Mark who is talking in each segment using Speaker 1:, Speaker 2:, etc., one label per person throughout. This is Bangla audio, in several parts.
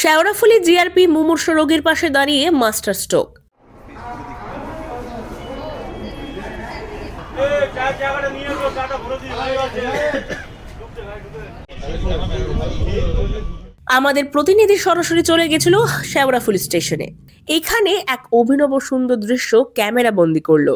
Speaker 1: শেওড়াফুলি জিআরপি মুমূর্ষ রোগীর পাশে দাঁড়িয়ে মাস্টার স্ট্রোক। আমাদের প্রতিনিধি সরাসরি চলে গেছিল শেওড়াফুলি স্টেশনে। এখানে এক অভিনব সুন্দর দৃশ্য ক্যামেরা বন্দি করল।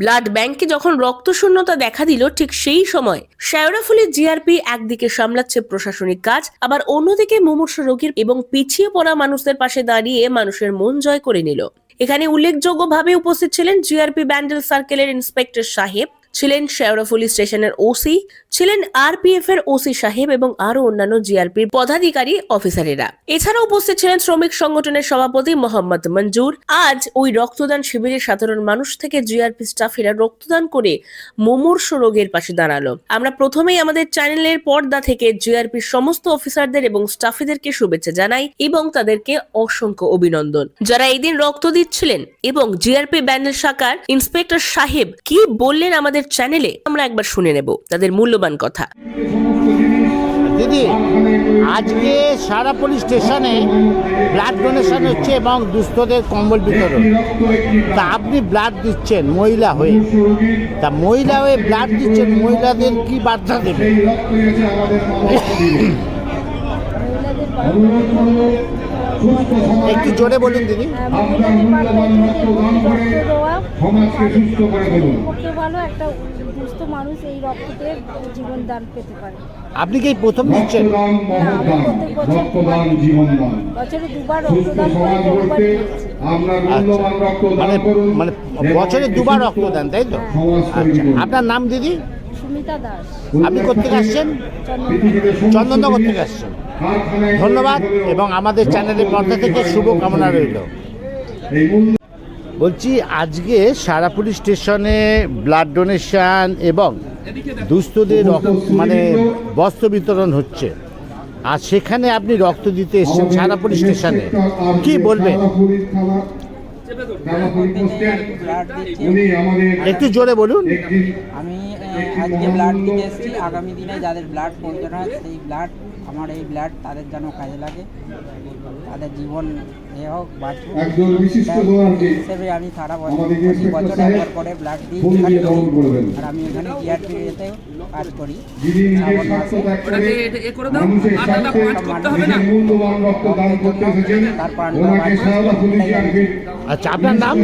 Speaker 1: ব্লাড ব্যাংকে যখন রক্ত শূন্যতা দেখা দিল, ঠিক সেই সময় শায়রাফুলের জিআরপি একদিকে সামলাচ্ছে প্রশাসনিক কাজ, আবার অন্যদিকে মুমূর্ষ রোগীর এবং পিছিয়ে পড়া মানুষদের পাশে দাঁড়িয়ে মানুষের মন জয় করে নিল। এখানে উল্লেখযোগ্যভাবে উপস্থিত ছিলেন জিআরপি ব্যান্ডেল সার্কেলের ইন্সপেক্টর সাহেব ছিলেন শেওড়াফুলি স্টেশনের ওসি, ছিলেন আরপিএফ এর ওসি সাহেব এবং আরও অন্যান্য জিআরপির পদাধিকারী অফিসারেরা। এছাড়াও উপস্থিত ছিলেন শ্রমিক সংগঠনের সভাপতি মোহাম্মদ মঞ্জুর। আজ ওই রক্তদান শিবিরে সাধারণ মানুষ থেকে জিআরপি স্টাফেরা রক্তদান করে মুমূর্ষ রোগের পাশে দাঁড়াল। আমরা প্রথমেই আমাদের চ্যানেলের পর্দা থেকে জিআরপির সমস্ত অফিসারদের এবং স্টাফেদেরকে শুভেচ্ছা জানাই এবং তাদেরকে অসংখ্য অভিনন্দন। যারা এই দিন রক্ত দিচ্ছিলেন এবং জিআরপি ব্যান্ডেল শাখার ইন্সপেক্টর সাহেব কি বললেন আমাদের চ্যানেলে আমরা একবার শুনে নেব তাদের মূল্যবান কথা।
Speaker 2: দিদি আজকে সারাপল্লী স্টেশনে ব্লাড ডোনেশন হচ্ছে এবং দুস্থদের কম্বল বিতরণ। তা আপনি ব্লাড দিচ্ছেন মহিলা হয়ে। তা মহিলা হয়ে ব্লাড দিচ্ছেন মহিলাদের কি বার্তা দেবে একটু জোরে বলুন দিদি।
Speaker 3: সমাজকে সুস্থ করে তুলুন। পক্ষে ভালো একটা সুস্থ মানুষ এই রক্ততে জীবন দান পেতে পারে।
Speaker 2: আপনি কি এই প্রথম দিচ্ছেন
Speaker 4: রক্তদান রক্তদান জীবনদান
Speaker 3: বছরে দুবার রক্তদান।
Speaker 4: আপনার
Speaker 2: আচ্ছা।
Speaker 4: মূল্যবান রক্তদান
Speaker 2: মানে মানে বছরে দুবার রক্ত দেন তাই তো? আচ্ছা। আপনার নাম দিদি?
Speaker 3: সুমিতা দাস।
Speaker 2: আপনি কোথেকে আসছেন? চন্দননগর থেকে আসছেন। ধন্যবাদ এবং আমাদের চ্যানেলের পর্দা থেকে শুভ কামনা রইল। বলছি আজকে সারাপুরি স্টেশনে ব্লাড ডোনেশন এবং দুস্থদের রক্ত- মানে বস্ত্র বিতরণ হচ্ছে। আর সেখানে আপনি রক্ত দিতে এসেছেন সারাপুরি স্টেশনে। কি বলবেন? একটু জোরে বলুন।
Speaker 5: আমি আজকে ব্লাড দিতে এসেছি আগামী দিনে যাদের ব্লাড প্রয়োজন হয় সেই ব্লাড আমার এই ব্লাড তাদের যেন কাজে লাগে। তাদের জীবন এ হোক বাঁচুক। হিসেবে আমি সারা বছর প্রতি বছর একবার করে ব্লাড দিই। আর আমি এখানে জিআরপি এতেও কাজ করি।
Speaker 4: যিনি
Speaker 2: আচ্ছা আপনার নাম?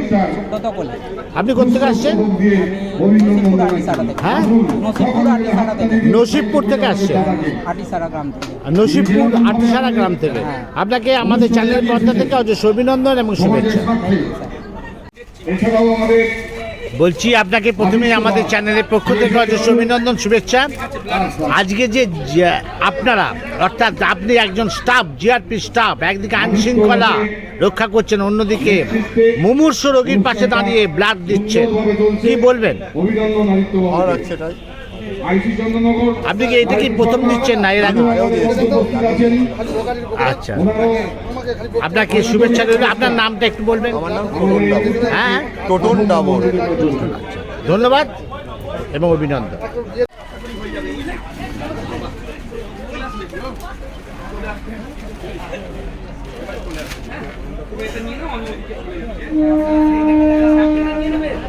Speaker 2: আপনি কোথেকে আসছেন? হ্যাঁ?
Speaker 5: নসিবপুর থেকে।
Speaker 2: আসছেন?
Speaker 5: আটিসারা গ্রাম থেকে।
Speaker 2: নসিবপুর আটিসারা গ্রাম থেকে। আপনাকে আমাদের চ্যানেলের পর্দা থেকে অজস্র অভিনন্দন এবং শুভেচ্ছা।
Speaker 4: এছাড়াও আমাদের
Speaker 2: বলছি আপনাকে প্রথমে আমাদের চ্যানেলের পক্ষ থেকে অজস্র অভিনন্দন শুভেচ্ছা। আজকে যে আপনারা অর্থাৎ আপনি একজন স্টাফ জিআরপি স্টাফ একদিকে আইনশৃঙ্খলা রক্ষা করছেন অন্যদিকে মুমূর্ষ রোগীর পাশে দাঁড়িয়ে ব্লাড দিচ্ছেন। কি বলবেন?
Speaker 4: চন্দ্রনগর
Speaker 2: আপনি কি এটা কি প্রথম দিচ্ছেন না এর আগে আচ্ছা। আপনাকে শুভেচ্ছা রইল। আপনার নামটা একটু বলবেন? হ্যাঁ?
Speaker 6: টোটন ডাবর।
Speaker 2: ধন্যবাদ এবং অভিনন্দন।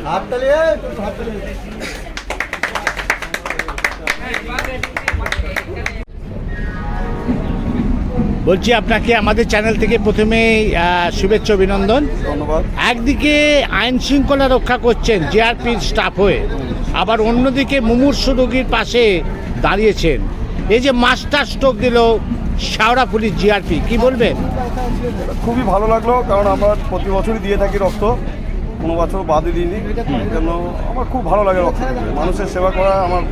Speaker 6: হাততালি এ, একটু হাততালি।
Speaker 2: বলছি আপনাকে আমাদের চ্যানেল থেকে প্রথমে শুভেচ্ছা অভিনন্দন।
Speaker 6: ধন্যবাদ।
Speaker 2: একদিকে আইন শৃঙ্খলা রক্ষা করছেন জিআরপির স্টাফ হয়ে আবার অন্যদিকে মুমূর্ষ রোগীর পাশে দাঁড়িয়েছেন। এই যে মাস্টার স্ট্রোক দিল শাওড়া পুলিশ জিআরপি কি বলবেন?
Speaker 6: খুবই ভালো লাগল কারণ আমরা প্রতি বছরই দিয়ে থাকি রক্ত কোনো বছর বাদই দিইনি। জন্য আমার খুব ভালো লাগে রক্ত। মানুষের সেবা করা আমার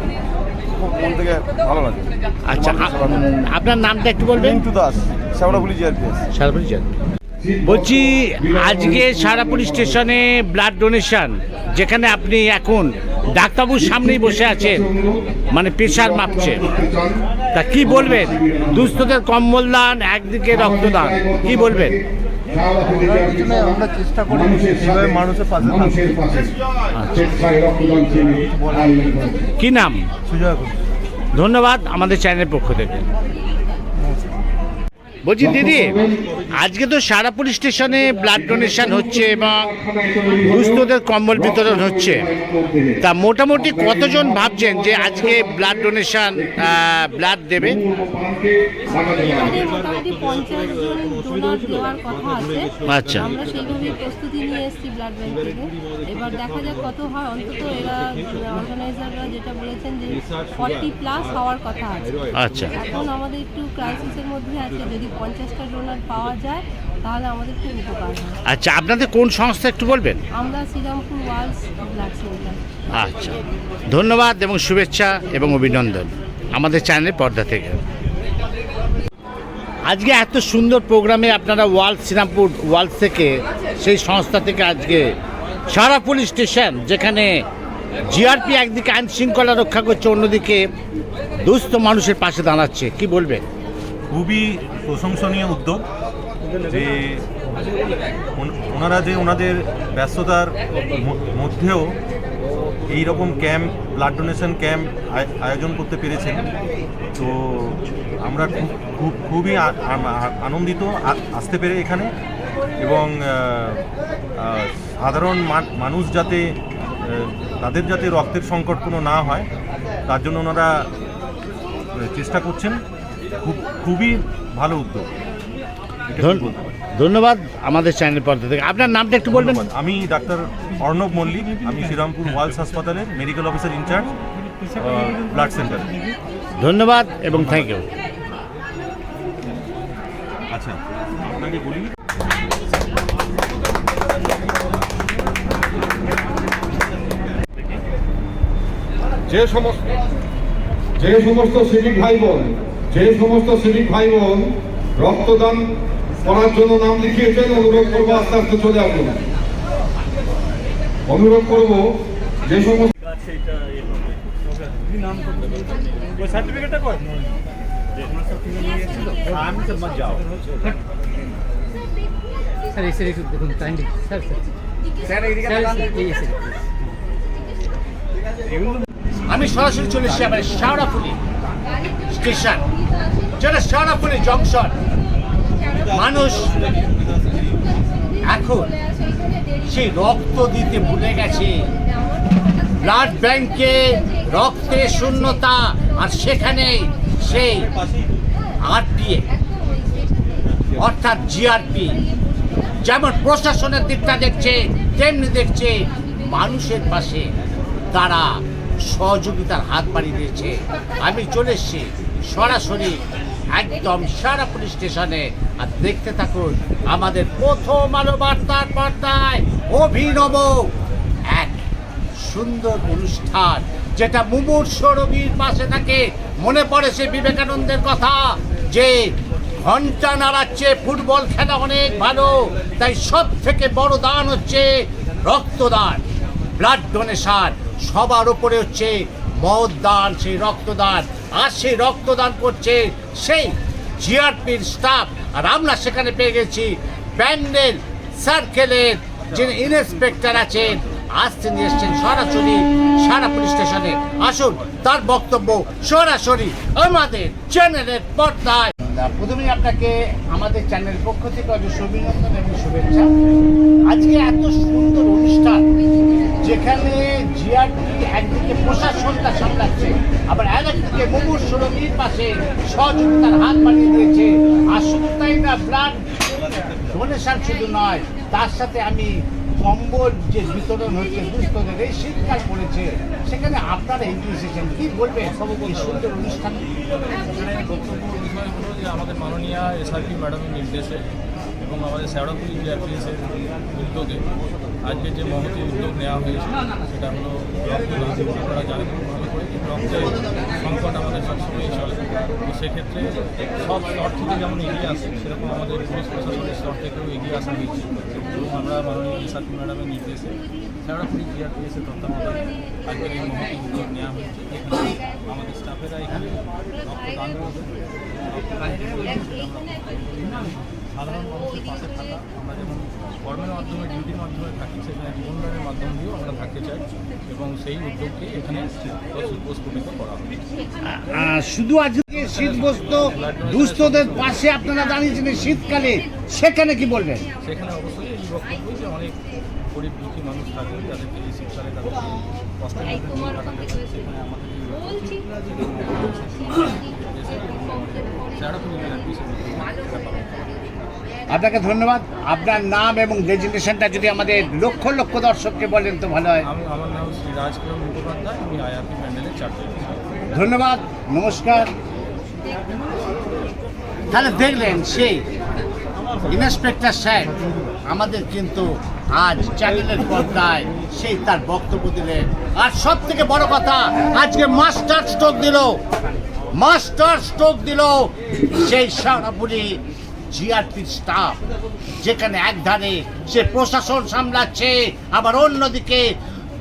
Speaker 6: খুব মন থেকে ভালো লাগে।
Speaker 2: আচ্ছা আপনার নামটা একটু বলবেন?
Speaker 6: মিন্টু দাস শ্যাওড়াগুলি জিআরপিএস
Speaker 2: সারাপুরি জিআরপি। বলছি আজকে সারাপুরি স্টেশনে ব্লাড ডোনেশন যেখানে আপনি এখন ডাক্তারবাবুর সামনেই বসে আছেন মানে প্রেশার মাপছে। তা কি বলবেন? দুস্থদের কম্বল দান একদিকে রক্তদান কি বলবেন?
Speaker 6: আমরা চেষ্টা করি মানুষের পাশে
Speaker 4: পাশে। করেছে।
Speaker 2: কি নাম?
Speaker 6: সুজয় ঘোষ।
Speaker 2: ধন্যবাদ আমাদের চ্যানেলের পক্ষ থেকে। বলছি, দিদি, আজকে তো সারা পুলিশ স্টেশনে ব্লাড ডোনেশন হচ্ছে বা দুস্থদের কম্বল বিতরণ হচ্ছে। তা মোটামুটি কতজন ভাবছেন যে আজকে ব্লাড ডোনেশন ব্লাড দেবে? আচ্ছা।
Speaker 3: আমরা সেইভাবেই প্রস্তুতি নিয়ে এসেছি ব্লাড ব্যাংক থেকে। এবার দেখা যাক কত হয়। অন্তত এরা যেটা বলেছেন যে ফর্টি প্লাস হওয়ার কথা আছে।
Speaker 2: আচ্ছা।
Speaker 3: এখন আমাদের একটু ক্রাইসিসের মধ্যে আছে যদি পঞ্চাশটা ডোনার পাওয়া যায় তাহলে আমাদের খুব উপকার হয়
Speaker 2: আচ্ছা আপনাদের কোন সংস্থা একটু বলবেন?
Speaker 3: আমরা শ্রীরামপুর ওয়ার্লস ব্লাড সেন্টার।
Speaker 2: আচ্ছা। ধন্যবাদ এবং শুভেচ্ছা এবং অভিনন্দন আমাদের চ্যানেলের পর্দা থেকে। আজকে এত সুন্দর প্রোগ্রামে আপনারা ওয়ার্ল্ড শ্রীরামপুর ওয়ার্ল্ড থেকে সেই সংস্থা থেকে আজকে সারা পুলিশ স্টেশন যেখানে জিআরপি একদিকে আইন শৃঙ্খলা রক্ষা করছে, অন্যদিকে দুস্থ মানুষের পাশে দাঁড়াচ্ছে। কি বলবেন
Speaker 7: খুবই প্রশংসনীয় উদ্যোগ যে ওনারা যে ওনাদের ব্যস্ততার মধ্যেও এই রকম ক্যাম্প, ব্লাড ডোনেশন ক্যাম্প আয়োজন করতে পেরেছেন। তো আমরা খুব খুব, খুবই আনন্দিত আসতে পেরে এখানে এবং সাধারণ মানুষ যাতে তাদের যাতে রক্তের সংকট কোনো না হয় তার জন্য ওনারা চেষ্টা করছেন। খুব খুবই ভালো উদ্যোগ।
Speaker 2: ধন্যবাদ আমাদের চ্যানেল পর্দা থেকে। আপনার নামটা একটু বলবেন।
Speaker 7: আমি ডাক্তার অর্ণব মল্লিক। আমি শ্রীরামপুর ওয়ার্লস হাসপাতালের medical officer in charge blood centre
Speaker 2: ধন্যবাদ এবং থ্যাংক ইউ
Speaker 7: আচ্ছা আপনাকে বলি
Speaker 4: যে সমস্ত যে সমস্ত সিভিক ভাই বোন যে সমস্ত সিভিক ভাই বোন রক্তদান করার জন্য নাম লিখিয়েছেন অনুরোধ করব আস্তে আস্তে চলে আসুন। অনুরোধ করব যে সমস্ত
Speaker 8: স্যার দেখুন কাইন্ডলি স্যার
Speaker 2: আমি সরাসরি চলে এসেছি আমার শেওড়াফুলি স্টেশন। যেটা শেওড়াফুলি জংশন। মানুষ এখন সেই রক্ত দিতে ভুলে গেছে। ব্লাড ব্যাংকে রক্তের শূন্যতা আর সেখানে সেই আরপিএ অর্থাৎ জিআরপি। যেমন প্রশাসনের দিকটা দেখছে, তেমনি দেখছে মানুষের পাশে তারা সহযোগিতার হাত বাড়িয়ে দিয়েছে। আমি চলে এসেছি সরাসরি একদম সারা পুলিশ স্টেশনে। আর দেখতে থাকুন, আমাদের প্রথম আলো বার্তার পর্দায় অভিনব এক সুন্দর অনুষ্ঠান, যেটা মুমূর্ষ রোগীর পাশে থাকে। মনে পড়ে সে বিবেকানন্দের কথা যে ঘণ্টা নাড়াচ্ছে, ফুটবল খেলা অনেক ভালো, তাই সব থেকে বড় দান হচ্ছে রক্তদান ব্লাড ডোনেশন সবার উপরে হচ্ছে মদ দান সেই রক্তদান। আর সেই রক্তদান করছে সেই জিআরপির স্টাফ আর আমরা সেখানে পেয়ে গেছি প্যান্ডেল সার্কেলের যিনি ইন্সপেক্টর আছেন, আজ তিনি এসছেন সরাসরি সারা পুলিশ স্টেশনে আসুন, তার বক্তব্য সরাসরি আমাদের চ্যানেলের পর্দায়। প্রথমেই আপনাকে আমাদের চ্যানেলের পক্ষ থেকে অজস্র অভিনন্দন এবং শুভেচ্ছা। আজকে এত সুন্দর অনুষ্ঠান যেখানে জিআরপি একদিকে প্রশাসনটা সামলাচ্ছে, আবার একদিকে মুমূর্ষ রোগীর পাশে সহযোগিতার হাত বাড়িয়ে দিয়েছে। আর শুধু তাই না, ব্লাড ডোনেশন শুধু নয়, তার সাথে আমি কম্বল যে বিতরণ হচ্ছে দুস্থদের এই শীতকাল পড়েছে, সেখানে আপনারা এগিয়ে এসেছেন, কি বলবেন? সুন্দর অনুষ্ঠান।
Speaker 9: আমাদের মাননীয় এসআরপি ম্যাডামের নির্দেশে এবং আমাদের শ্যাওড়াপুরি জিআরপিএসের উদ্যোগে আজকে যে মহতি উদ্যোগ নেওয়া হয়েছে, সেটা হলো রক্তদান আপনারা জানেন ভালো করে সংকট আমাদের সবসময়ই চলে। তো সেক্ষেত্রে সব স্তর থেকে যেমন এগিয়ে আসে সেরকম আমাদের পুলিশ প্রশাসনের স্তর থেকেও এগিয়ে আসা হয়েছে। এবং আমরা মাননীয় এসআরপি ম্যাডামের নির্দেশে শ্যাওড়াপুরি জিআরপিএসের তত্ত্বাবধানে আজকের এই মহতি উদ্যোগ নেওয়া হয়েছে। আমাদের স্টাফেরা এখানে রক্তদান করবে রক্তদান সাধারণ মানুষের পাশে থাকা আমরা যেমন কর্মের মাধ্যমে ডিউটির মাধ্যমে থাকি সেখানে জীবনদানের মাধ্যম দিয়েও আমরা থাকতে চাই এবং সেই উদ্যোগকে এখানে প্রস্ফুটিত করা হবে
Speaker 2: শুধু আজকে শীতগ্রস্ত দুস্থদের পাশে আপনারা দাঁড়িয়েছেন শীতকালে সেখানে কি বলবেন
Speaker 9: সেখানে অবশ্যই এই বক্তব্য যে অনেক গরিব দুঃখী মানুষ থাকে যাদেরকে এই শীতকালে তাদের কষ্টের মধ্যে কাটাতে হয় সেখানে আমাদের সেটা হয়।
Speaker 2: আপনাকে ধন্যবাদ। আপনার নাম এবং ডেজিগনেশনটা যদি আমাদের লক্ষ লক্ষ দর্শককে বলেন তো ভালো হয়।
Speaker 9: আমার নাম শ্রী রাজকিরণ মুখোপাধ্যায় আমি আইআরপি প্যান্ডেলের
Speaker 2: ধন্যবাদ নমস্কার। তাহলে দেখলেন সেই ইন্সপেক্টর সাহেব আমাদের কিন্তু আজ চ্যানেলের পর্দায় সেই তার বক্তব্য দিলেন। আর সব থেকে বড় কথা আজকে মাস্টার স্ট্রোক দিল। মাস্টার স্ট্রোক দিল সেই সারাপুরি জিআরপি স্টাফ যেখানে একধারে সে প্রশাসন সামলাচ্ছে, আবার অন্যদিকে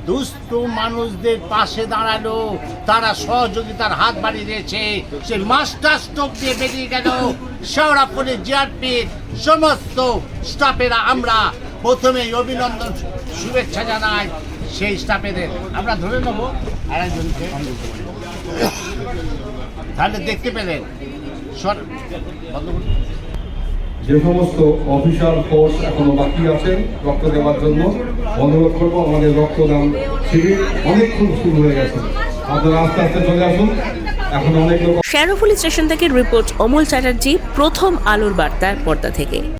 Speaker 2: দুস্থ মানুষদের পাশে দাঁড়াল, তারা সহযোগিতার হাত বাড়িয়ে দিয়েছে। সে মাস্টার স্ট্রোক দিয়ে বেরিয়ে গেল। শেওড়াপুরে জিআরপির সমস্ত স্টাফেরা আমরা প্রথমেই অভিনন্দন, শুভেচ্ছা জানাই সেই স্টাফেদের। আমরা ধরে নেব আরেকজনকে তাহলে দেখতে পেলেন। সর- বন্ধ।
Speaker 4: যে সমস্ত অফিসার ফোর্স এখনও বাকি আছেন রক্ত দেওয়ার জন্য অনুরোধ করব আমাদের রক্তদান শিবির অনেকক্ষণ শুরু হয়ে গেছে। আপনারা আস্তে আস্তে চলে আসুন। এখন অনেক লোক
Speaker 1: স্টেশন থেকে রিপোর্ট অমল চ্যাটার্জি প্রথম আলোর বার্তা পর্দা থেকে।